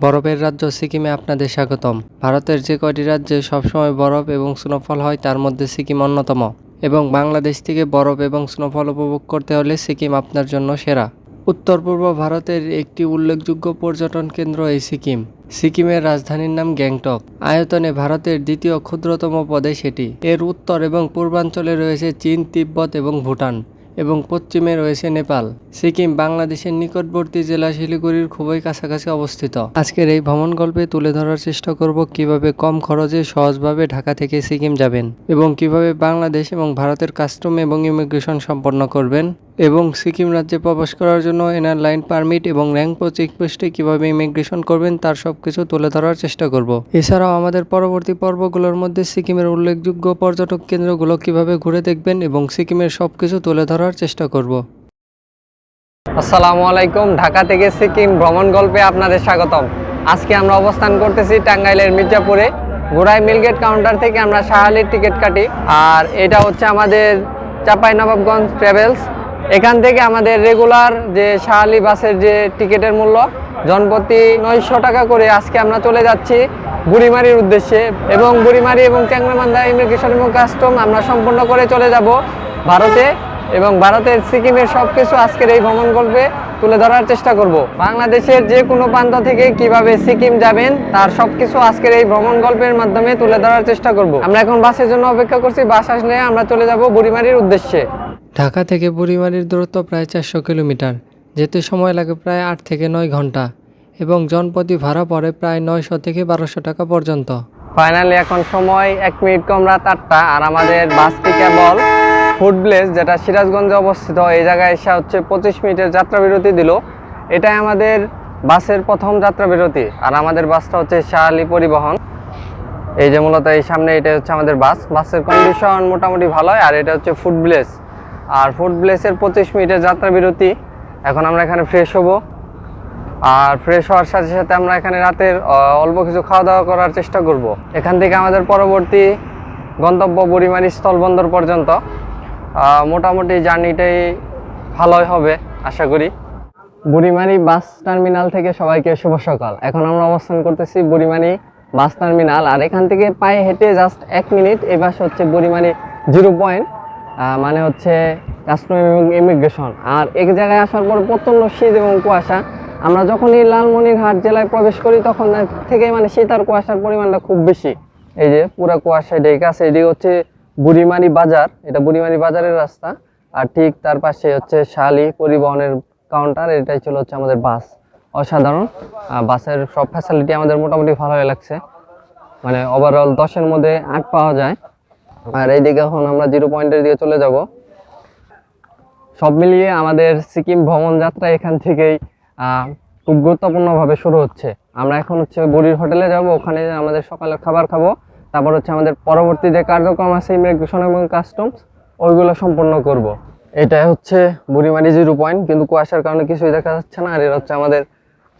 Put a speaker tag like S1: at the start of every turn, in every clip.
S1: বরফের রাজ্য সিকিমে আপনাদের স্বাগতম। ভারতের যে কয়টি রাজ্যে সবসময় বরফ এবং স্নোফল হয়, তার মধ্যে সিকিম অন্যতম। এবং বাংলাদেশ থেকে বরফ এবং স্নোফল উপভোগ করতে হলে সিকিম আপনার জন্য সেরা। উত্তর পূর্ব ভারতের একটি উল্লেখযোগ্য পর্যটন কেন্দ্র এই সিকিম। সিকিমের রাজধানীর নাম গ্যাংটক। আয়তনে ভারতের দ্বিতীয় ক্ষুদ্রতম প্রদেশ এটি। এর উত্তর এবং পূর্বাঞ্চলে রয়েছে চীন, তিব্বত এবং ভুটান। এবং পশ্চিমে রয়েছে নেপাল, সিকিম, বাংলাদেশের নিকটবর্তী জেলা শিলিগুড়ির খুবই কাছাকাছি অবস্থিত। আজকের এই ভ্রমণ গল্পে তুলে ধরার চেষ্টা করব কীভাবে কম খরচে সহজভাবে ঢাকা থেকে সিকিম যাবেন এবং কীভাবে বাংলাদেশ এবং ভারতের কাস্টম এবং ইমিগ্রেশন সম্পন্ন করবেন। এবং সিকিম রাজ্যে প্রবেশ করার জন্য এনার লাইন পারমিট এবং র্যাঙ্কপো চেকপোস্টে কীভাবে ইমিগ্রেশন করবেন তার সব কিছু তুলে ধরার চেষ্টা করব। এছাড়াও আমাদের পরবর্তী পর্বগুলোর মধ্যে সিকিমের উল্লেখযোগ্য পর্যটক কেন্দ্রগুলো কীভাবে ঘুরে দেখবেন এবং সিকিমের সব কিছু তুলে ধরার চেষ্টা করব।
S2: আসসালামু আলাইকুম, ঢাকা থেকে সিকিম ভ্রমণ গল্পে আপনাদের স্বাগতম। আজকে আমরা অবস্থান করতেছি টাঙ্গাইলের মির্জাপুরে। গোড়াই মিলগেট কাউন্টার থেকে আমরা শাহালির টিকিট কাটি। আর এটা হচ্ছে আমাদের চাপাই নবাবগঞ্জ ট্রাভেলস। এখান থেকে আমাদের রেগুলার যে শাহালি বাসের যে টিকিটের মূল্য জনপ্রতি নয়শো টাকা করে আজকে আমরা চলে যাচ্ছি বুড়িমারির উদ্দেশ্যে। এবং বুড়িমারি এবং চ্যাংরামান্দা ইমিগ্রেশন এবং কাস্টম আমরা সম্পূর্ণ করে চলে যাব ভারতে। এবং ভারতের সিকিমের সব কিছু আজকের এই ভ্রমণ গল্পে তুলে ধরার চেষ্টা করব। বাংলাদেশের যে কোনো প্রান্ত থেকে কীভাবে সিকিম যাবেন, তার সব কিছু আজকের এই ভ্রমণ গল্পের মাধ্যমে তুলে ধরার চেষ্টা করব। আমরা এখন বাসের জন্য অপেক্ষা করছি। বাস আসলে আমরা চলে যাব বুড়িমারির উদ্দেশ্যে।
S1: ঢাকা থেকে বুড়িমারির দূরত্ব প্রায় চারশো কিলোমিটার। যেতে সময় লাগে প্রায় আট থেকে নয় ঘণ্টা এবং জনপ্রতি ভাড়া পড়ে প্রায় নয়শো থেকে বারোশো টাকা পর্যন্ত।
S2: ফাইনালি এখন সময় এক মিনিট কম রাত আটটা আর আমাদের বাসটি কেবল ফুড প্লেস যেটা সিরাজগঞ্জে অবস্থিত, এই জায়গায় এসে হচ্ছে পঁচিশ মিনিটের যাত্রা বিরতি দিল। এটাই আমাদের বাসের প্রথম যাত্রা বিরতি আর আমাদের বাসটা হচ্ছে শাহালি পরিবহন। এই যে মূলত এই সামনে এটা হচ্ছে আমাদের বাস। বাসের কন্ডিশন মোটামুটি ভালোই আর এটা হচ্ছে ফুড আর ফুড প্লেসের পঁচিশ মিনিটের যাত্রা বিরতি। এখন আমরা এখানে ফ্রেশ হব। আর ফ্রেশ হওয়ার সাথে সাথে আমরা এখানে রাতের অল্প কিছু খাওয়া দাওয়া করার চেষ্টা করব। এখান থেকে আমাদের পরবর্তী গন্তব্য বুড়িমারি স্থলবন্দর পর্যন্ত। মোটামুটি জার্নিটাই ভালোই হবে, আশা করি। বুড়িমারি বাস টার্মিনাল থেকে সবাইকে শুভ সকাল। এখন আমরা অবস্থান করতেছি বুড়িমারি বাস টার্মিনাল। আর এখান থেকে পায়ে হেঁটে জাস্ট এক মিনিট, এই বাস হচ্ছে বুড়িমারি জিরো পয়েন্ট। মানে হচ্ছে কাস্টম ইমিগ্রেশন আর এক জায়গায় আসার পর প্রচণ্ড শীত এবং কুয়াশা। আমরা যখনই লালমনিরহাট জেলায় প্রবেশ করি, তখন থেকে মানে শীত আর কুয়াশার পরিমাণটা খুব বেশি। এই যে পুরো কুয়াশায় ঢেকে আছে, এদিকে হচ্ছে বুড়িমারি বাজার। এটা বুড়িমারি বাজারের রাস্তা। আর ঠিক তার পাশে হচ্ছে শালি পরিবহনের কাউন্টার এটাই ছিল হচ্ছে আমাদের বাস। অসাধারণ। বাসের সব ফ্যাসিলিটি আমাদের মোটামুটি ভালোই লাগছে। মানে ওভারঅল দশের মধ্যে আট পাওয়া যায়। আর এইদিকে এখন আমরা জিরো পয়েন্টের দিকে চলে যাব। সব মিলিয়ে আমাদের সিকিম ভ্রমণ যাত্রা এখান থেকেই খুব গুরুত্বপূর্ণভাবে শুরু হচ্ছে। আমরা এখন হচ্ছে বুড়ির হোটেলে যাব, ওখানে আমাদের সকালের খাবার খাব। তারপর হচ্ছে আমাদের পরবর্তী যে কার্যক্রম আছে ইমিগ্রেশন এবং কাস্টমস ওইগুলো সম্পন্ন করব। এটা হচ্ছে বুড়িমারি জিরো পয়েন্ট, কিন্তু কুয়াশার কারণে কিছুই দেখা যাচ্ছে না। আর এটা হচ্ছে আমাদের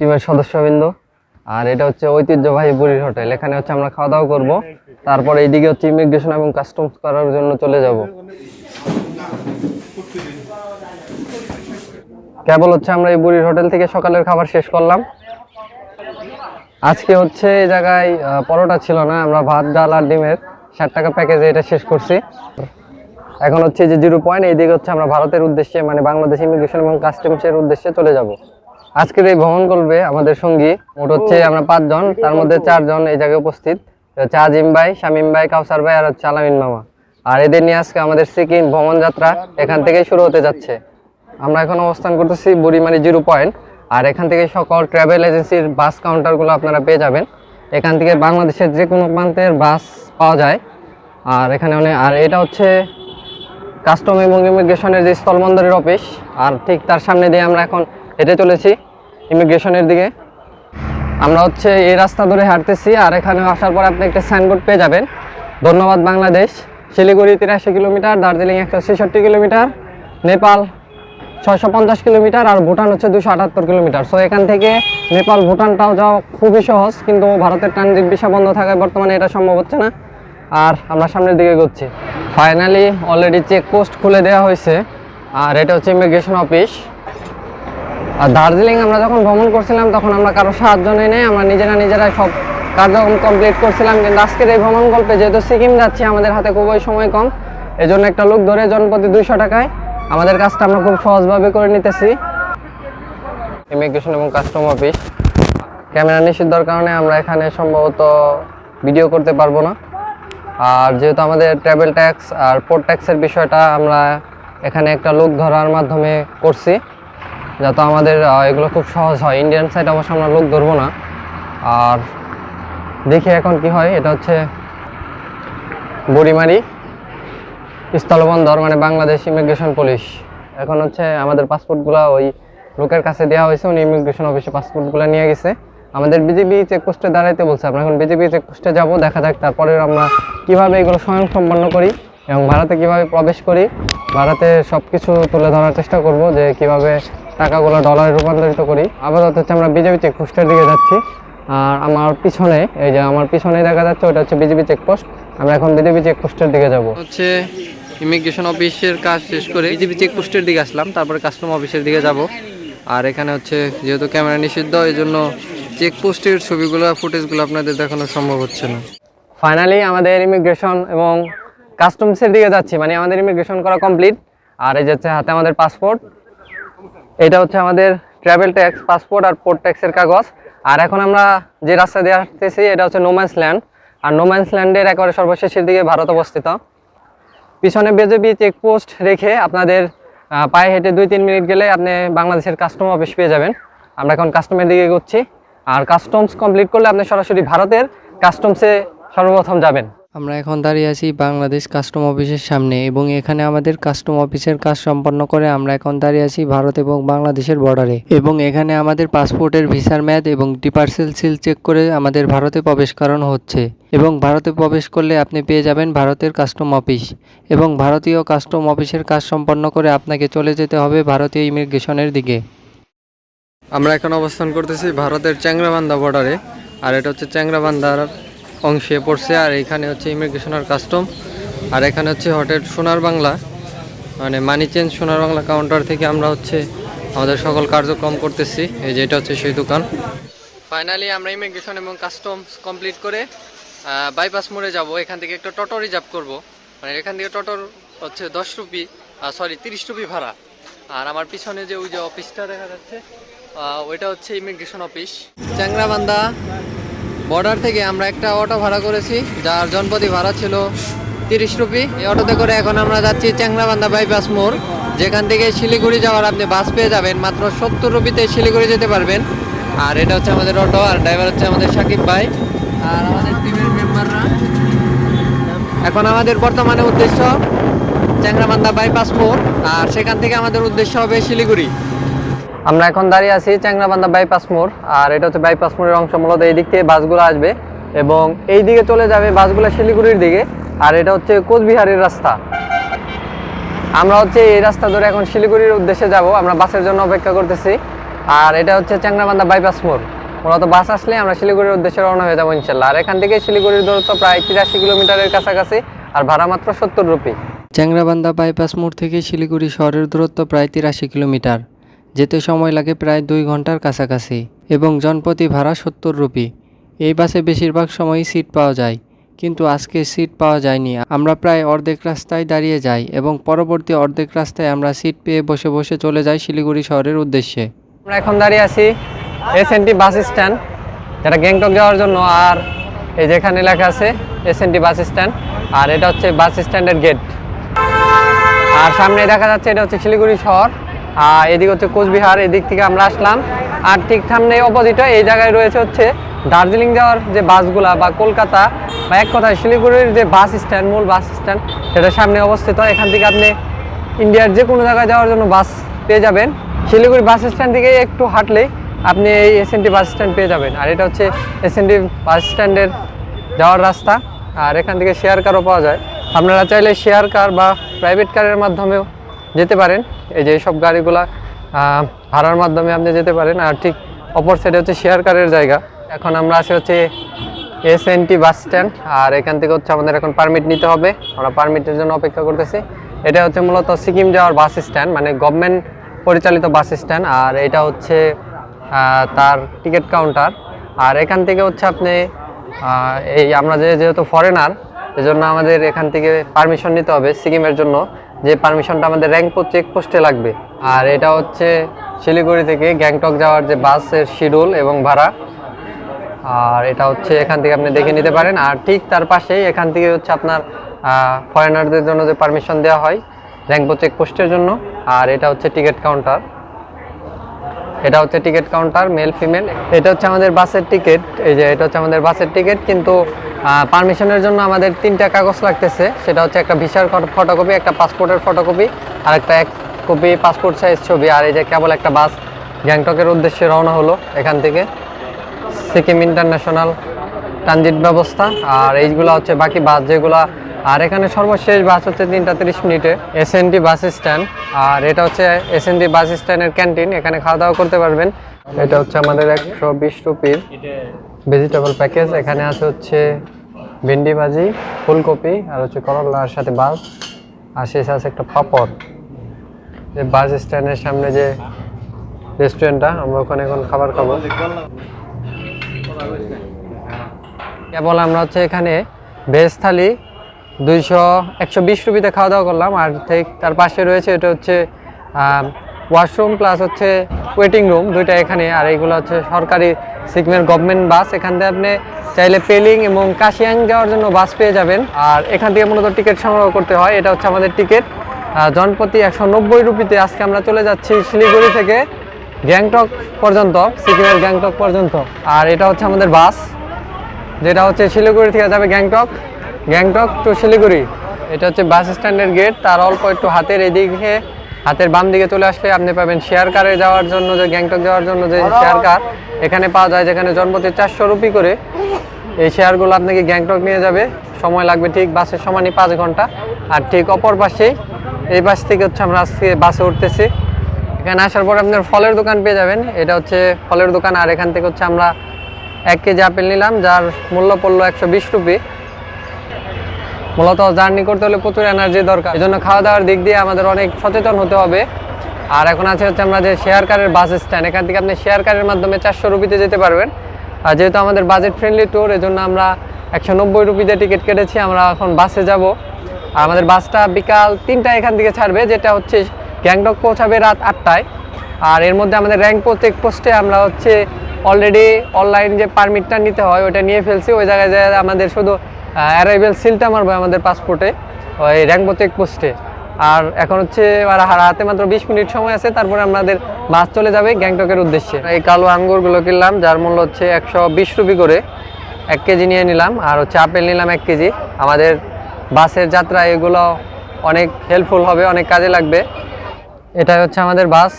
S2: টিমের সদস্যবৃন্দ। আর এটা হচ্ছে ঐতিহ্যবাহী বুড়ির হোটেল। এখানে হচ্ছে আমরা খাওয়া দাওয়া করব। তারপরে এইদিকে হচ্ছে ইমিগ্রেশন এবং কাস্টমস করার জন্য চলে যাব। কেবল হচ্ছে আমরা এই বুড়ির হোটেল থেকে সকালের খাবার শেষ করলাম। আজকে হচ্ছে এই জায়গায় পরোটা ছিল না, আমরা ভাত, ডাল আর ডিমের ষাট টাকা প্যাকেজে এটা শেষ করছি। এখন হচ্ছে যে জিরো পয়েন্ট এইদিকে হচ্ছে আমরা ভারতের উদ্দেশ্যে মানে বাংলাদেশ ইমিগ্রেশন এবং কাস্টমসের উদ্দেশ্যে চলে যাব। আজকের এই ভ্রমণ করবে আমাদের সঙ্গী, মোট হচ্ছে আমরা পাঁচজন, তার মধ্যে চারজন এই জায়গায় উপস্থিত। হচ্ছে আজিম ভাই, শামিম ভাই, কাউসার ভাই আর হচ্ছে আলামিন মামা। আর এদের নিয়ে আজকে আমাদের সিকিম ভ্রমণ যাত্রা এখান থেকেই শুরু হতে যাচ্ছে। আমরা এখন অবস্থান করতেছি বুড়িমারি জিরো পয়েন্ট। আর এখান থেকে সকল ট্রাভেল এজেন্সির বাস কাউন্টারগুলো আপনারা পেয়ে যাবেন। এখান থেকে বাংলাদেশের যে কোনো প্রান্তের বাস পাওয়া যায়। আর এখানে অনেক আর এটা হচ্ছে কাস্টম এবং ইমিগ্রেশনের যে স্থলবন্দরের অফিস আর ঠিক তার সামনে দিয়ে আমরা এখন হেঁটে চলেছি। ইমিগ্রেশনের দিকে। আমরা হচ্ছে এই রাস্তা ধরে হাঁটতেছি আর এখানে আসার পর আপনি একটা সাইনবোর্ড পেয়ে যাবেন। ধন্যবাদ বাংলাদেশ। শিলিগুড়ি তিরাশি কিলোমিটার, দার্জিলিং একশো ছেষট্টি কিলোমিটার, নেপাল ছয়শো পঞ্চাশ কিলোমিটার আর ভুটান হচ্ছে দুশো আটাত্তর কিলোমিটার। সো এখান থেকে নেপাল ভুটানটাও যাওয়া খুবই সহজ, কিন্তু ভারতের ট্রানজিট ভিসা বন্ধ থাকায় বর্তমানে এটা সম্ভব হচ্ছে না। আর আমরা সামনের দিকে ঘুরছি ফাইনালি অলরেডি চেকপোস্ট খুলে দেওয়া হয়েছে। আর এটা হচ্ছে ইমিগ্রেশন অফিস আর দার্জিলিং আমরা যখন ভ্রমণ করছিলাম, তখন আমরা কারও সাহায্য নেই নাই আমরা নিজেরা নিজেরাই সব কার্যক্রম কমপ্লিট করছিলাম। কিন্তু আজকের এই ভ্রমণ গল্পে যেহেতু সিকিম যাচ্ছি, আমাদের হাতে খুবই সময় কম, এজন্য একটা লোক ধরে জনপ্রতি দুইশো টাকায় আমাদের কাজটা আমরা খুব সহজভাবে করে নিতেছি। ইমিগ্রেশন এবং কাস্টম অফিস ক্যামেরা নিষিদ্ধর কারণে আমরা এখানে সম্ভবত ভিডিও করতে পারব না। আর যেহেতু আমাদের ট্রাভেল ট্যাক্স আর পোর্ট ট্যাক্সের বিষয়টা আমরা এখানে একটা লোক ধরার মাধ্যমে করছি যাতে আমাদের এগুলো খুব সহজ হয়। ইন্ডিয়ান সাইড অবশ্য আমরা লোক ধরবো না। আর দেখি এখন কি হয়। এটা হচ্ছে বড়িমারি স্থলবন্দর মানে বাংলাদেশ ইমিগ্রেশন পুলিশ এখন হচ্ছে আমাদের পাসপোর্টগুলো ওই লোকের কাছে দেওয়া হয়েছে। উনি ইমিগ্রেশন অফিসে পাসপোর্টগুলো নিয়ে গেছে। আমাদের বিজেপি চেকপোস্টে দাঁড়াইতে বলছে। আমরা এখন বিজেপি চেকপোস্টে যাব। দেখা যাক তারপরে আমরা কীভাবে এগুলো স্বয়ং সম্পন্ন করি এবং ভারতে কীভাবে প্রবেশ করি। ভারতে সব কিছু তুলে ধরার চেষ্টা করব যে কীভাবে টাকাগুলো ডলারে রূপান্তরিত করি। আপাতত হচ্ছে আমরা বিজেপি চেকপোস্টের দিকে যাচ্ছি। আর আমার পিছনে এই যে আমার পিছনে দেখা যাচ্ছে ওটা হচ্ছে বিজেপি চেকপোস্ট আমরা এখন বিজেপি চেকপোস্টের দিকে যাব।
S1: হচ্ছে ইমিগ্রেশন অফিসের কাজ শেষ করে বিজেপি চেকপোস্টের দিকে আসলাম তারপরে কাস্টম অফিসের দিকে যাব। আর এখানে হচ্ছে যেহেতু ক্যামেরা নিষিদ্ধ এই জন্য চেকপোস্টের ছবিগুলো ফুটেজগুলো আপনাদের দেখানো সম্ভব হচ্ছে না।
S2: ফাইনালি আমাদের ইমিগ্রেশন এবং কাস্টমসের দিকে যাচ্ছি। মানে আমাদের ইমিগ্রেশন করা কমপ্লিট আর এই যে হচ্ছে হাতে আমাদের পাসপোর্ট এটা হচ্ছে আমাদের ট্রাভেল ট্যাক্স পাসপোর্ট আর পোর্ট ট্যাক্সের কাগজ। আর এখন আমরা যে রাস্তা দিয়ে আসতেছি, এটা হচ্ছে নোম্যান্স ল্যান্ড আর নোম্যান্স ল্যান্ডের একেবারে সর্বশেষের দিকে ভারত অবস্থিত। পিছনে বিজেপি চেকপোস্ট রেখে আপনাদের পায়ে হেঁটে দুই তিন মিনিট গেলে আপনি বাংলাদেশের কাস্টম অফিস পেয়ে যাবেন। আমরা এখন কাস্টমের দিকে এগোচ্ছি। আর কাস্টমস কমপ্লিট করলে আপনি সরাসরি ভারতের কাস্টমসে সর্বপ্রথম যাবেন।
S1: আমরা এখন দাঁড়িয়ে আছি বাংলাদেশ কাস্টম অফিসের সামনে এবং এখানে আমাদের কাস্টম অফিসের কাজ সম্পন্ন করে আমরা এখন দাঁড়িয়ে আছি ভারত এবং বাংলাদেশের বর্ডারে এবং এখানে আমাদের পাসপোর্টের ভিসার মেয়াদ এবং ডিপার্সেল সিল চেক করে আমাদের ভারতে প্রবেশ করানো হচ্ছে। এবং ভারতে প্রবেশ করলে আপনি পেয়ে যাবেন ভারতের কাস্টম অফিস। এবং ভারতীয় কাস্টম অফিসের কাজ সম্পন্ন করে আপনাকে চলে যেতে হবে ভারতীয় ইমিগ্রেশনের দিকে। আমরা এখন অবস্থান করতেছি ভারতের চ্যাংরাবান্ধা বর্ডারে আর এটা হচ্ছে চ্যাংরাবান্ধার অংশে পড়ছে, আর এখানে হচ্ছে ইমিগ্রেশন আর কাস্টম আর এখানে হচ্ছে হোটেল সোনার বাংলা মানে মানি চেঞ্জ সোনার বাংলা কাউন্টার থেকে আমরা হচ্ছে আমাদের সকল কার্যক্রম করতেছি, এই যে এটা হচ্ছে সেই দোকান। ফাইনালি আমরা ইমিগ্রেশন এবং কাস্টমস কমপ্লিট করে বাইপাস মোড়ে যাব, এখান থেকে একটা টোটো রিজার্ভ করব। মানে এখান থেকে টোটোর হচ্ছে দশ রুপি সরি তিরিশ রুপি ভাড়া। আর আমার পিছনে যে ওই যে অফিসটা দেখা যাচ্ছে ওইটা হচ্ছে ইমিগ্রেশন অফিস চ্যাংরাবান্ধা বর্ডার থেকে আমরা একটা অটো ভাড়া করেছি, যার জনপতি ভাড়া ছিল তিরিশ রুপি। এই অটোতে করে এখন আমরা যাচ্ছি চ্যাংরাবান্ধা বাইপাস মোড়। যেখান থেকে শিলিগুড়ি যাওয়ার আপনি বাস পেয়ে যাবেন মাত্র সত্তর রুপিতে শিলিগুড়ি যেতে পারবেন। আর এটা হচ্ছে আমাদের অটো আর ড্রাইভার হচ্ছে আমাদের সাকিব ভাই। আর আমাদের টিমের মেম্বাররা এখন আমাদের বর্তমানে উদ্দেশ্য চ্যাংরাবান্ধা বাইপাস মোড়, আর সেখান থেকে আমাদের উদ্দেশ্য হবে শিলিগুড়ি।
S2: আমরা এখন দাঁড়িয়ে আছি চ্যাংরাবান্ধা বাইপাস মোড়, আর এটা হচ্ছে বাইপাস মোড়ের অংশ, মূলত এই দিক থেকে বাসগুলো আসবে। এবং এই দিকে চলে যাবে বাসগুলো শিলিগুড়ির দিকে, আর এটা হচ্ছে কোচবিহারের রাস্তা। আমরা হচ্ছে এই রাস্তা ধরে এখন শিলিগুড়ির উদ্দেশ্যে যাব, আমরা বাসের জন্য অপেক্ষা করতেছি। আর এটা হচ্ছে চ্যাংরাবান্ধা বাইপাস মোড়। মূলত বাস আসলে আমরা শিলিগুড়ির উদ্দেশ্যে রওনা হয়ে যাব ইনশাল্লাহ। আর এখান থেকে শিলিগুড়ির দূরত্ব প্রায় তিরাশি কিলোমিটারের কাছাকাছি, আর ভাড়া মাত্র সত্তর রুপি।
S1: চ্যাংরাবান্ধা বাইপাস মোড় থেকে শিলিগুড়ি শহরের দূরত্ব প্রায় তিরাশি কিলোমিটার। যেতে সময় লাগে প্রায় দুই ঘণ্টার কাছাকাছি এবং জনপ্রতি ভাড়া সত্তর রুপি। এই বাসে বেশিরভাগ সময়ই সিট পাওয়া যায়, কিন্তু আজকে সিট পাওয়া যায়নি। আমরা প্রায় অর্ধেক রাস্তায় দাঁড়িয়ে যাই এবং পরবর্তী অর্ধেক রাস্তায় আমরা সিট পেয়ে বসে বসে চলে যাই শিলিগুড়ি শহরের উদ্দেশ্যে।
S2: আমরা এখন দাঁড়িয়ে আছি এস বাস স্ট্যান্ড, যেটা গ্যাংটক যাওয়ার জন্য, আর এই যেখানে লেখা আছে এস বাস স্ট্যান্ড, আর এটা হচ্ছে বাস স্ট্যান্ডের গেট আর সামনে দেখা যাচ্ছে এটা হচ্ছে শিলিগুড়ি শহর। এদিক হচ্ছে কোচবিহার, এদিক থেকে আমরা আসলাম। আর ঠিক সামনে অপোজিটে এই জায়গায় রয়েছে হচ্ছে দার্জিলিং যাওয়ার যে বাসগুলা বা কলকাতা বা এক কথায় শিলিগুড়ির যে বাস স্ট্যান্ড মূল বাস স্ট্যান্ড সেটা সামনে অবস্থিত। এখান থেকে আপনি ইন্ডিয়ার যে কোনো জায়গায় যাওয়ার জন্য বাস পেয়ে যাবেন। শিলিগুড়ি বাস স্ট্যান্ড থেকে একটু হাঁটলেই আপনি এই এস বাস স্ট্যান্ড পেয়ে যাবেন। আর এটা হচ্ছে এস বাস স্ট্যান্ডের যাওয়ার রাস্তা। আর এখান থেকে শেয়ার কারও পাওয়া যায়। আপনারা চাইলে শেয়ার কার বা প্রাইভেট কারের মাধ্যমেও যেতে পারেন। এই যে এইসব গাড়িগুলা ভাড়ার মাধ্যমে আপনি যেতে পারেন। আর ঠিক অপর সাইডে হচ্ছে শেয়ার কারের জায়গা। এখন আমরা আছি হচ্ছে S N T bus stand আর এখান থেকে হচ্ছে আমাদের এখন পারমিট নিতে হবে। আমরা পারমিটের জন্য অপেক্ষা করতেছি। এটা হচ্ছে মূলত সিকিম যাওয়ার বাস স্ট্যান্ড মানে গভর্নমেন্ট পরিচালিত বাস স্ট্যান্ড আর এটা হচ্ছে তার টিকিট কাউন্টার আর এখান থেকে হচ্ছে আপনি এই আমরা যে যেহেতু ফরেনার এজন্য আমাদের এখান থেকে পারমিশন নিতে হবে সিকিমের জন্য। যে পারমিশনটা আমাদের র্যাঙ্কপুর চেকপোস্টে লাগবে। আর এটা হচ্ছে শিলিগুড়ি থেকে গ্যাংটক যাওয়ার যে বাসের শিডিউল এবং ভাড়া। আর এটা হচ্ছে এখান থেকে আপনি দেখে নিতে পারেন। আর ঠিক তার পাশেই এখান থেকে হচ্ছে আপনার ফরেনারদের জন্য যে পারমিশন দেওয়া হয় র্যাঙ্কপো চেকপোস্টের জন্য। আর এটা হচ্ছে টিকিট কাউন্টার এটা হচ্ছে টিকিট কাউন্টার মেল ফিমেল এটা হচ্ছে আমাদের বাসের টিকিট এই যে এটা হচ্ছে আমাদের বাসের টিকিট কিন্তু পারমিশনের জন্য আমাদের তিনটা কাগজ লাগতেছে। সেটা হচ্ছে একটা ভিসার ফটোকপি একটা পাসপোর্টের ফটোকপি আর একটা এক কপি পাসপোর্ট সাইজ ছবি। আর এই যে কেবল একটা বাস গ্যাংটকের উদ্দেশ্যে রওনা হলো এখান থেকে। সিকিম ইন্টারন্যাশনাল ট্রানজিট ব্যবস্থা, আর এইগুলো হচ্ছে বাকি বাস যেগুলা। আর এখানে সর্বশেষ বাস হচ্ছে তিনটা তিরিশ মিনিটে। S N D bus stand, আর এটা হচ্ছে এস এন বাস স্ট্যান্ডের ক্যান্টিন। এখানে খাওয়া দাওয়া করতে পারবেন। এটা হচ্ছে আমাদের একশো বিশ রুপির ভেজিটেবল প্যাকেজ এখানে আছে হচ্ছে ভেন্ডি ভাজি, ফুলকপি, আর হচ্ছে করলার সাথে বাস আর শেষে আছে একটা পাপড়। যে বাস স্ট্যান্ডের সামনে যে রেস্টুরেন্টটা আমরা ওখানে এখন খাবার খাব। কেবল আমরা হচ্ছে এখানে ভেজ থালি, দুইশো একশো বিশ রুপিতে খাওয়া দাওয়া করলাম, আর ঠিক তার পাশে রয়েছে এটা হচ্ছে ওয়াশরুম প্লাস হচ্ছে ওয়েটিং রুম দুইটা এখানে, আর এইগুলো হচ্ছে সরকারি সিকিমের গভর্নমেন্ট বাস এখান থেকে আপনি চাইলে পেলিং এবং কাশিয়াং যাওয়ার জন্য বাস পেয়ে যাবেন। আর এখান থেকে মূলত টিকিট সংগ্রহ করতে হয়, এটা হচ্ছে আমাদের টিকিট জনপ্রতি একশো নব্বই রুপিতে আজকে আমরা চলে যাচ্ছি শিলিগুড়ি থেকে গ্যাংটক পর্যন্ত, সিকিমের গ্যাংটক পর্যন্ত। আর এটা হচ্ছে আমাদের বাস যেটা হচ্ছে শিলিগুড়ি থেকে যাবে গ্যাংটক। গ্যাংটক টু শিলিগুড়ি, এটা হচ্ছে বাস স্ট্যান্ডের গেট তার অল্প একটু হাতের এদিকে হাতের বাম দিকে চলে আসলে আপনি পাবেন শেয়ার কারে যাওয়ার জন্য, যে গ্যাংটক যাওয়ার জন্য যে শেয়ার কার এখানে পাওয়া যায় যেখানে জনপ্রতি চারশো রুপি করে এই শেয়ারগুলো আপনাকে গ্যাংটক নিয়ে যাবে। সময় লাগবে ঠিক বাসের সমানই পাঁচ ঘণ্টা। আর ঠিক অপর পাশেই, এই বাস থেকে হচ্ছে আমরা আজকে বাসে উঠতেছি। এখানে আসার পর আপনার ফলের দোকান পেয়ে যাবেন। এটা হচ্ছে ফলের দোকান। আর এখান থেকে হচ্ছে আমরা এক কেজি আপেল নিলাম, যার মূল্য পড়ল একশো বিশ রুপি। মূলত জার্নি করতে হলে প্রচুর এনার্জি দরকার। এই জন্য খাওয়া দাওয়ার দিক দিয়ে আমাদের অনেক সচেতন হতে হবে। আর এখন আছে হচ্ছে আমরা যে শেয়ার কারের বাস স্ট্যান্ড এখান থেকে আপনি শেয়ার কারের মাধ্যমে চারশো রুপিতে যেতে পারবেন। আর যেহেতু আমাদের বাজেট ফ্রেন্ডলি ট্যুর এজন্য আমরা একশো নব্বই রুপিতে টিকিট কেটেছি, আমরা এখন বাসে যাব। আর আমাদের বাসটা বিকাল তিনটায় এখান থেকে ছাড়বে, যেটা হচ্ছে গ্যাংটক পৌঁছাবে রাত আটটায়। আর এর মধ্যে আমাদের র্যাঙ্ক চেক পোস্টে আমরা হচ্ছে অলরেডি অনলাইন যে পারমিটটা নিতে হয় ওটা নিয়ে ফেলছি। ওই জায়গায় আমাদের শুধু অ্যারাইভেল সিলটা মারবে আমাদের পাসপোর্টে ওই র্যাঙ্কবো চেক পোস্টে আর এখন হচ্ছে আর হাতে মাত্র বিশ মিনিট সময় আছে, তারপরে আমাদের বাস চলে যাবে গ্যাংটকের উদ্দেশ্যে। এই কালো আঙ্গুরগুলো কিনলাম, যার মূল্য হচ্ছে একশো বিশ রুপি করে। এক কেজি নিয়ে নিলাম, আর হচ্ছে আপেল নিলাম এক কেজি। আমাদের বাসের যাত্রা, এগুলো অনেক হেল্পফুল হবে, অনেক কাজে লাগবে। এটাই হচ্ছে আমাদের bus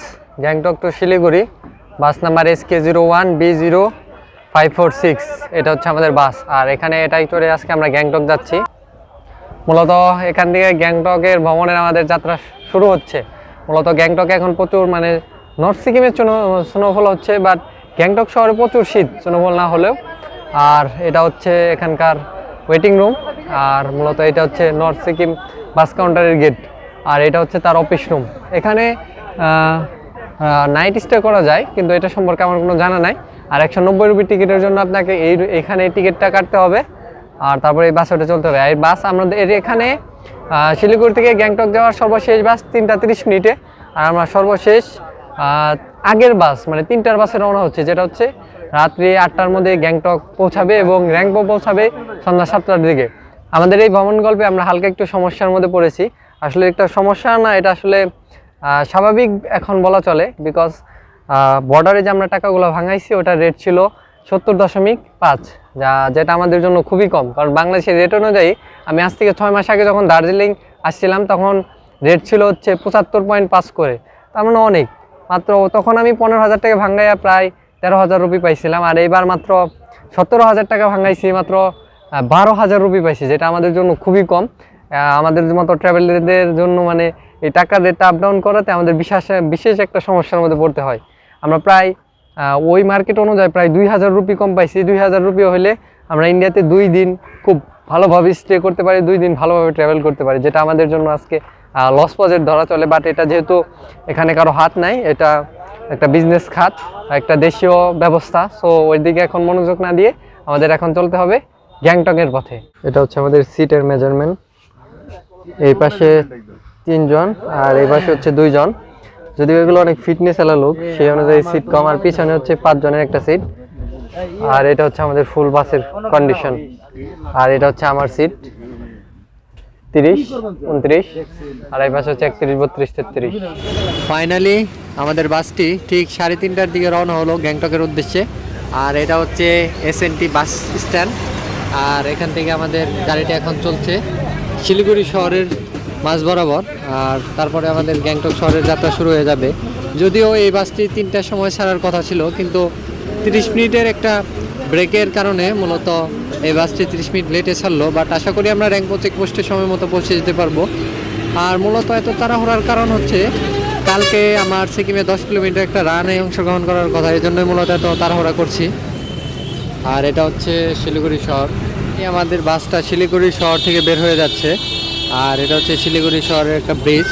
S2: Gangtok to Siliguri. Bus number S K zero one B zero five four six এটা হচ্ছে আমাদের বাস। আর এখানে এটাই করে আজকে আমরা গ্যাংটক যাচ্ছি। মূলত এখান থেকে গ্যাংটকের ভ্রমণের আমাদের যাত্রা শুরু হচ্ছে। মূলত গ্যাংটকে এখন প্রচুর মানে নর্থ সিকিমের স্নোফল হচ্ছে বাট গ্যাংটক শহরে প্রচুর শীত স্নোফল না হলেও। আর এটা হচ্ছে এখানকার ওয়েটিং রুম আর মূলত এটা হচ্ছে নর্থ সিকিম বাস কাউন্টারের গেট আর এটা হচ্ছে তার অফিস রুম এখানে নাইট স্টে করা যায়, কিন্তু এটা সম্পর্কে আমার কোনো জানা নাই। আর একশো নব্বই রুপির টিকিটের জন্য আপনাকে এই এখানে টিকিটটা কাটতে হবে। আর তারপরে এই বাসে ওটা চলতে হবে। এই বাস আমাদের এখানে শিলিগুড়ি থেকে গ্যাংটক যাওয়ার সর্বশেষ বাস তিনটা তিরিশ মিনিটে। আর আমরা সর্বশেষ আগের বাস মানে তিনটার বাসে রওনা হচ্ছে, যেটা হচ্ছে রাত্রি আটটার মধ্যে গ্যাংটক পৌঁছাবে এবং র্যাঙ্কপো পৌঁছাবে সন্ধ্যা সাতটার দিকে। আমাদের এই ভ্রমণ গল্পে আমরা হালকা একটু সমস্যার মধ্যে পড়েছি। আসলে একটা সমস্যা না, এটা আসলে স্বাভাবিক এখন বলা চলে বিকজ বর্ডারে যে আমরা টাকাগুলো ভাঙাইছি, ওটার রেট ছিল সত্তর দশমিক পাঁচ, যা, যেটা আমাদের জন্য খুবই কম। কারণ বাংলাদেশের রেট অনুযায়ী আমি আজ থেকে ছয় মাস আগে যখন দার্জিলিং আসছিলাম, তখন রেট ছিল হচ্ছে পঁচাত্তর পয়েন্ট পাঁচ করে। তার মানে অনেক। মাত্র তখন আমি পনেরো হাজার টাকা ভাঙ্গাইয়া প্রায় তেরো হাজার রুপি পাইছিলাম, আর এইবার মাত্র সতেরো হাজার টাকা ভাঙ্গাইছি, মাত্র বারো হাজার রুপি পাইছি, যেটা আমাদের জন্য খুবই কম। আমাদের মতো ট্রাভেলারদের জন্য মানে এই টাকার রেটটা আপ ডাউন করাতে আমাদের বিশেষ বিশেষ একটা সমস্যার মধ্যে পড়তে হয়। আমরা প্রায় ওই মার্কেট অনুযায়ী প্রায় দুই হাজার রুপি কম পাইছি। দুই হাজার রুপি হলে আমরা ইন্ডিয়াতে দুই দিন খুব ভালোভাবে স্টে করতে পারি, দুই দিন ভালোভাবে ট্রাভেল করতে পারি, যেটা আমাদের জন্য আজকে লস প্রজেক্ট ধরা চলে। বাট এটা যেহেতু এখানে কারও হাত নাই, এটা একটা বিজনেস খাত, একটা দেশীয় ব্যবস্থা। সো ওই দিকে এখন মনোযোগ না দিয়ে আমাদের এখন চলতে হবে গ্যাংটকের পথে। এটা হচ্ছে আমাদের সিটের মেজারমেন্ট এই পাশে তিনজন, আর এই পাশে হচ্ছে দুইজন। যদিও এগুলো অনেক ফিটনেস এলা লোক সেই অনুযায়ী সিট কম আর পিছনে হচ্ছে পাঁচজনের একটা সিট আর এটা হচ্ছে আমাদের ফুল বাসের কন্ডিশন আর এটা হচ্ছে আমার সিট তিরিশ উনত্রিশ। আর এই পাশে হচ্ছে একত্রিশ বত্রিশ তেত্রিশ।
S1: ফাইনালি আমাদের বাসটি ঠিক সাড়ে তিনটার দিকে রওনা হলো গ্যাংটকের উদ্দেশ্যে। আর এটা হচ্ছে এস বাস স্ট্যান্ড আর এখান থেকে আমাদের গাড়িটা এখন চলছে শিলিগুড়ি শহরের মাঝ বরাবর, আর তারপরে আমাদের গ্যাংটক শহরের যাত্রা শুরু হয়ে যাবে। যদিও এই বাসটি তিনটার সময় ছাড়ার কথা ছিল, কিন্তু তিরিশ মিনিটের একটা ব্রেকের কারণে মূলত এই বাসটি তিরিশ মিনিট লেটে ছাড়লো বাট আশা করি আমরা র্যাঙ্কো চেকপোস্টের সময় মতো পৌঁছে যেতে পারব। আর মূলত এত তাড়াহুড়ার কারণ হচ্ছে, কালকে আমার সিকিমে দশ কিলোমিটার একটা রানে অংশগ্রহণ করার কথা, এই জন্যই মূলত এত তাড়াহুড়া করছি। আর এটা হচ্ছে শিলিগুড়ি শহর। আমাদের বাসটা শিলিগুড়ি শহর থেকে বের হয়ে যাচ্ছে। আর এটা হচ্ছে শিলিগুড়ি শহরের একটা ব্রিজ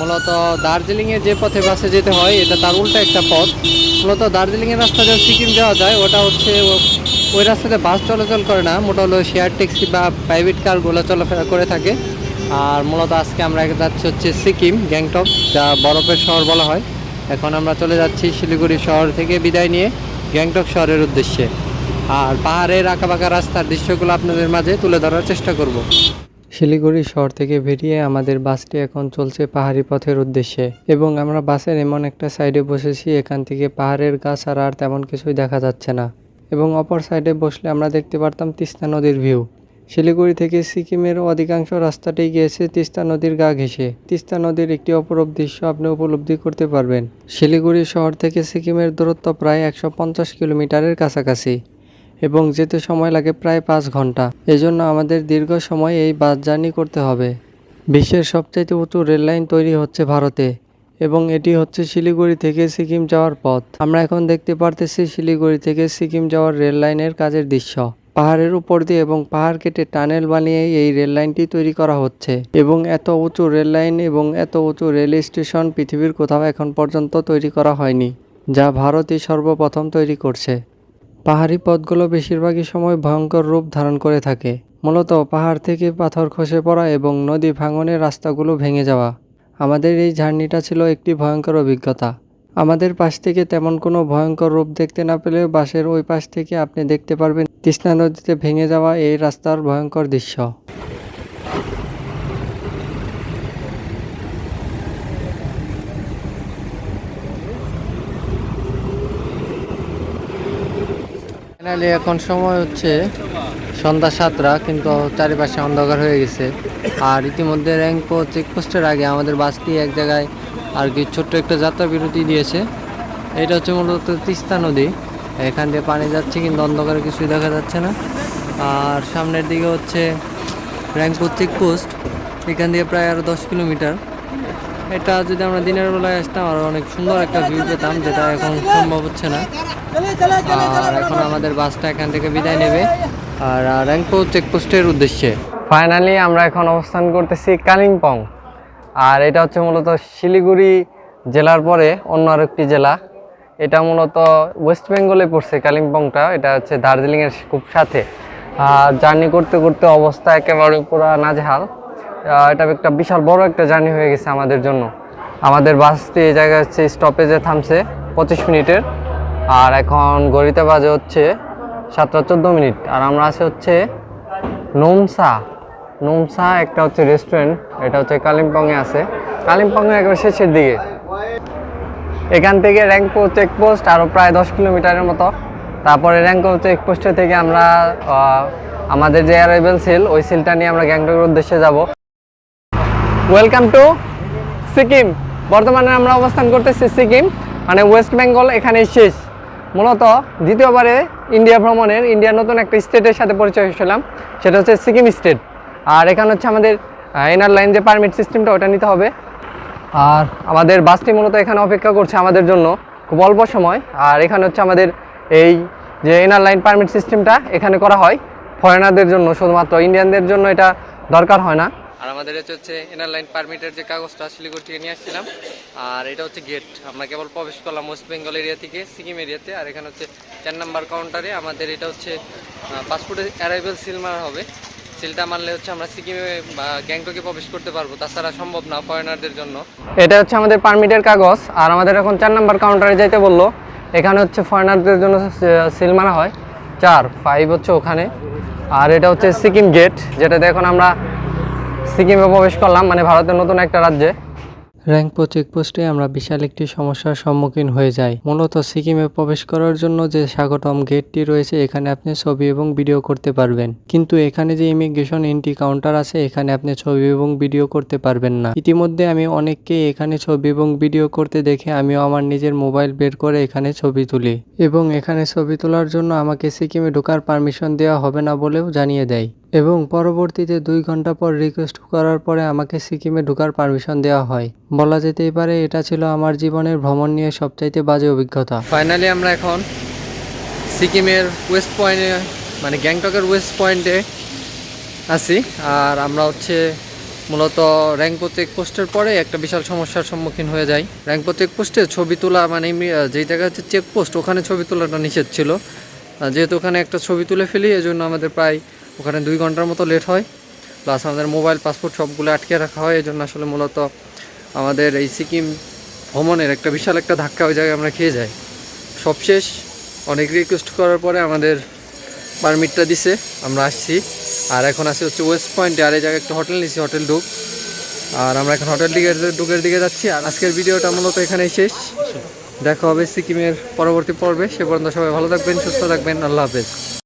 S1: মূলত দার্জিলিংয়ে যে পথে বাসে যেতে হয়, এটা তার উল্টা একটা পথ। মূলত দার্জিলিংয়ের রাস্তা যখন সিকিম যাওয়া যায়, ওটা হচ্ছে ওই রাস্তাতে বাস চলাচল করে না। মোটা হলো শেয়ার ট্যাক্সি বা প্রাইভেট কারগুলো চলাফেরা করে থাকে। আর মূলত আজকে আমরা যাচ্ছি হচ্ছে সিকিম, গ্যাংটক, যা বরফের শহর বলা হয়। এখন আমরা চলে যাচ্ছি শিলিগুড়ি শহর থেকে বিদায় নিয়ে গ্যাংটক শহরের উদ্দেশ্যে। আর পাহাড়ের আঁকাবাঁকা রাস্তার দৃশ্যগুলো আপনাদের মাঝে তুলে ধরার চেষ্টা করব। শিলিগুড়ি শহর থেকে বেরিয়ে আমাদের বাসটি এখন চলছে পাহাড়ি পথের উদ্দেশ্যে এবং আমরা বাসের এমন একটা সাইডে বসেছি, এখান থেকে পাহাড়ের গাছ আর আর তেমন কিছুই দেখা যাচ্ছে না। এবং অপর সাইডে বসলে আমরা দেখতে পারতাম তিস্তা নদীর ভিউ। শিলিগুড়ি থেকে সিকিমের অধিকাংশ রাস্তাটি গিয়েছে তিস্তা নদীর গা ঘেঁষে। তিস্তা নদীর একটি অপরূপ দৃশ্য আপনি উপলব্ধি করতে পারবেন। শিলিগুড়ি শহর থেকে সিকিমের দূরত্ব প্রায় একশো পঞ্চাশ কিলোমিটারের কাছাকাছি। এবং যেতে সময় লাগে প্রায় পাঁচ ঘণ্টা। এজন্য আমাদের দীর্ঘ সময় এই বাস জার্নি করতে হবে। বিশ্বের সবচাইতে উঁচু রেললাইন তৈরি হচ্ছে ভারতে এবং এটি হচ্ছে শিলিগুড়ি থেকে সিকিম যাওয়ার পথ। আমরা এখন দেখতে পারতেছি শিলিগুড়ি থেকে সিকিম যাওয়ার রেল লাইনের কাজের দৃশ্য। পাহাড়ের উপর দিয়ে এবং পাহাড় কেটে টানেল বানিয়ে এই রেল লাইনটি তৈরি করা হচ্ছে এবং এত উঁচু রেল লাইন এবং এত উঁচু রেল স্টেশন পৃথিবীর কোথাও এখন পর্যন্ত তৈরি করা হয়নি, যা ভারতই সর্বপ্রথম তৈরি করছে। পাহাড়ি পথগুলো বেশিরভাগই সময় ভয়ঙ্কর রূপ ধারণ করে থাকে। মূলত পাহাড় থেকে পাথর খসে পড়া এবং নদী ভাঙনের রাস্তাগুলো ভেঙে যাওয়া। আমাদের এই জার্নিটা ছিল একটি ভয়ঙ্কর অভিজ্ঞতা। আমাদের পাশ থেকে তেমন কোনো ভয়ঙ্কর রূপ দেখতে না পেলেও বাসের ওই পাশ থেকে আপনি দেখতে পারবেন তৃষ্ণা নদীতে ভেঙে যাওয়া এই রাস্তার ভয়ঙ্কর দৃশ্য। ফাইনালি এখন সময় হচ্ছে সন্ধ্যা সাতটা, কিন্তু চারিপাশে অন্ধকার হয়ে গেছে। আর ইতিমধ্যে র্যাঙ্কো চেকপোস্টের আগে আমাদের বাসটি এক জায়গায় আর কি ছোট্ট একটা যাত্রা বিরতি দিয়েছে। এটা হচ্ছে মূলত তিস্তা নদী। এখান দিয়ে পানি যাচ্ছে, কিন্তু অন্ধকারে কিছুই দেখা যাচ্ছে না। আর সামনের দিকে হচ্ছে র্যাঙ্কো চেকপোস্ট এখান দিয়ে প্রায় আরও দশ কিলোমিটার। এটা যদি আমরা দিনের বেলায় আসতাম আরও অনেক সুন্দর একটা ভিউ পেতাম, যেটা এখন সম্ভব হচ্ছে না। আর এখন আমাদের বাসটা এখান থেকে বিদায় নেবে। আর র্যাঙ্কো চেকপোস্টের উদ্দেশ্যে।
S2: ফাইনালি আমরা এখন অবস্থান করতেছি কালিম্পং আর এটা হচ্ছে মূলত শিলিগুড়ি জেলার পরে অন্য আরেকটি জেলা। এটা মূলত ওয়েস্ট বেঙ্গলে পড়ছে কালিম্পংটা এটা হচ্ছে দার্জিলিংয়ের খুব সাথে। আর জার্নি করতে করতে অবস্থা একেবারে পুরো নাজেহাল। এটা একটা বিশাল বড় একটা জার্নি হয়ে গেছে আমাদের জন্য। আমাদের বাসটি এই জায়গায় হচ্ছে স্টপেজে থামছে পঁচিশ মিনিটের, আর এখন ঘড়িতে বাজে হচ্ছে সাতটা চোদ্দ মিনিট। আর আমরা আছি হচ্ছে নোমসা। নোমসা একটা হচ্ছে রেস্টুরেন্ট এটা হচ্ছে কালিম্পংয়ে আছে। কালিম্পংয়ের একবার শেষের দিকে। এখান থেকে র্যাঙ্কো চেকপোস্ট আরও প্রায় দশ কিলোমিটারের মতো। তারপরে র্যাঙ্কো চেকপোস্টে থেকে আমরা আমাদের যে অ্যারাইভেল সিল ওই সিলটা নিয়ে আমরা গ্যাংটকের উদ্দেশ্যে যাব। ওয়েলকাম টু সিকিম বর্তমানে আমরা অবস্থান করতেছি সিকিম মানে ওয়েস্ট বেঙ্গল এখানেই শেষ। মূলত দ্বিতীয়বারে ইন্ডিয়া ভ্রমণের ইন্ডিয়ার নতুন একটা স্টেটের সাথে পরিচয় হয়েছিলাম, সেটা হচ্ছে সিকিম স্টেট আর এখানে হচ্ছে আমাদের এনার লাইন যে পারমিট সিস্টেমটা ওটা নিতে হবে। আর আমাদের বাসটি মূলত এখানে অপেক্ষা করছে আমাদের জন্য খুব অল্প সময়। আর এখানে হচ্ছে আমাদের এই যে এনার লাইন পারমিট সিস্টেমটা এখানে করা হয়। ফরেনারদের জন্য, শুধুমাত্র ইন্ডিয়ানদের জন্য এটা দরকার হয় না।
S1: আর আমাদের এটা হচ্ছে এনার লাইন পারমিটের যে কাগজটা, শিলিগুড়ি থেকে নিয়ে আসছিলাম। আর এটা হচ্ছে গেট আমরা কেবল প্রবেশ করলাম ওয়েস্ট বেঙ্গল এরিয়া থেকে সিকিম এরিয়াতে আর এখানে হচ্ছে চার নাম্বার কাউন্টারে আমাদের এটা হচ্ছে পাসপোর্টের অ্যারাইভেল সিল মারা হবে। সিলটা মারলে হচ্ছে আমরা সিকিমে বা গ্যাংটকে প্রবেশ করতে পারব। তাছাড়া সম্ভব না ফরেনারদের জন্য।
S2: এটা হচ্ছে আমাদের পারমিটের কাগজ। আর আমাদের এখন চার নাম্বার কাউন্টারে যাইতে বলল, এখানে হচ্ছে ফরেনারদের জন্য সিল মারা হয়। চার ফাইভ হচ্ছে ওখানে। আর এটা হচ্ছে সিকিম গেট যেটাতে এখন আমরা সিকিমে প্রবেশ করলাম মানে ভারতের নতুন একটা রাজ্যে।
S1: র্যাঙ্কপো চেকপোস্টে আমরা বিশাল একটি সমস্যার সম্মুখীন হয়ে যাই। মূলত সিকিমে প্রবেশ করার জন্য যে স্বাগতম গেটটি রয়েছে, এখানে আপনি ছবি এবং ভিডিও করতে পারবেন। কিন্তু এখানে যে ইমিগ্রেশন এন্ট্রি কাউন্টার আছে, এখানে আপনি ছবি এবং ভিডিও করতে পারবেন না। ইতিমধ্যে আমি অনেককে এখানে ছবি এবং ভিডিও করতে দেখে আমিও আমার নিজের মোবাইল বের করে এখানে ছবি তুলি। এবং এখানে ছবি তোলার জন্য আমাকে সিকিমে ঢোকার পারমিশন দেওয়া হবে না বলেও জানিয়ে দেয়। এবং পরবর্তীতে দুই ঘণ্টা পর রিকোয়েস্ট করার পরে আমাকে সিকিমে ঢোকার পারমিশন দেওয়া হয়। বলা যেতেই পারে এটা ছিল আমার জীবনের ভ্রমণ নিয়ে সবচাইতে বাজে অভিজ্ঞতা। ফাইনালি আমরা এখন সিকিমের ওয়েস্ট পয়েন্টে মানে গ্যাংটকের ওয়েস্ট পয়েন্টে আছি। আর আমরা হচ্ছে মূলত র্যাঙ্কপো চেকপোস্টের পরে একটা বিশাল সমস্যার সম্মুখীন হয়ে যাই। র্যাঙ্কপো চেকপোস্টে ছবি তোলা মানে যেই জায়গা হচ্ছে চেকপোস্ট ওখানে ছবি তোলাটা নিষেধ ছিল। যেহেতু ওখানে একটা ছবি তুলে ফেলি, এজন্য আমাদের প্রায় ওখানে দুই ঘণ্টার মতো লেট হয়। প্লাস আমাদের মোবাইল পাসপোর্ট সবগুলো আটকে রাখা হয়। এই জন্য আসলে মূলত আমাদের এই সিকিম ভ্রমণের একটা বিশাল একটা ধাক্কা ওই জায়গায় আমরা খেয়ে যাই। সবশেষ অনেক রিকোয়েস্ট করার পরে আমাদের পারমিটটা দিছে। আমরা আসছি। আর এখন আসি হচ্ছে ওয়েস্ট পয়েন্টে আর এই জায়গায় একটা হোটেল নিছি হোটেল ঢুক আর আমরা এখন হোটেল দিকে ঢুকের দিকে যাচ্ছি। আর আজকের ভিডিওটা মূলত এখানেই শেষ। দেখা হবে সিকিমের পরবর্তী পর্বে। সে পর্যন্ত সবাই ভালো থাকবেন সুস্থ থাকবেন। আল্লাহ হাফেজ।